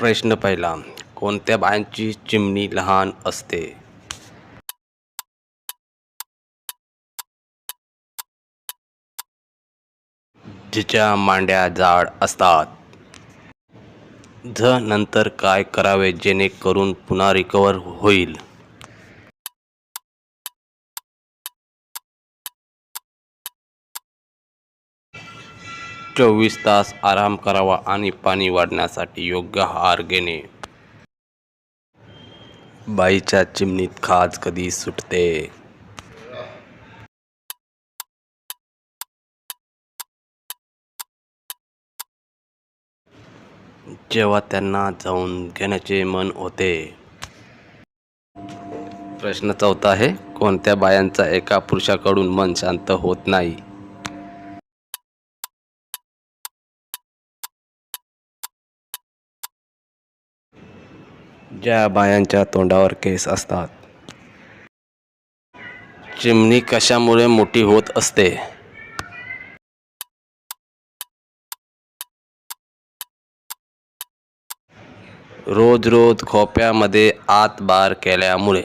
प्रश्न पहिला कोणत्या बायांची चिमणी लहान असते? जिच्या मांड्या जाड असतात. झ नंतर काय करावे जेणेकरून पुन्हा रिकवर होईल? चोवीस तास आराम करावा आणि पाणी वाढण्यासाठी योग्य आहार घेणे. बाईच्या चिमणीत खाज कधी सुटते? जेव्हा त्यांना जाऊन घेण्याचे मन होते. प्रश्न चौथा आहे कोणत्या बायांचा एका पुरुषाकडून मन शांत होत नाही? ज्या बायांच्या तोंडावर केस असतात. चिमणी कशामुळे मोठी होत असते? रोज रोज खोप्यामध्ये आत बार केल्यामुळे.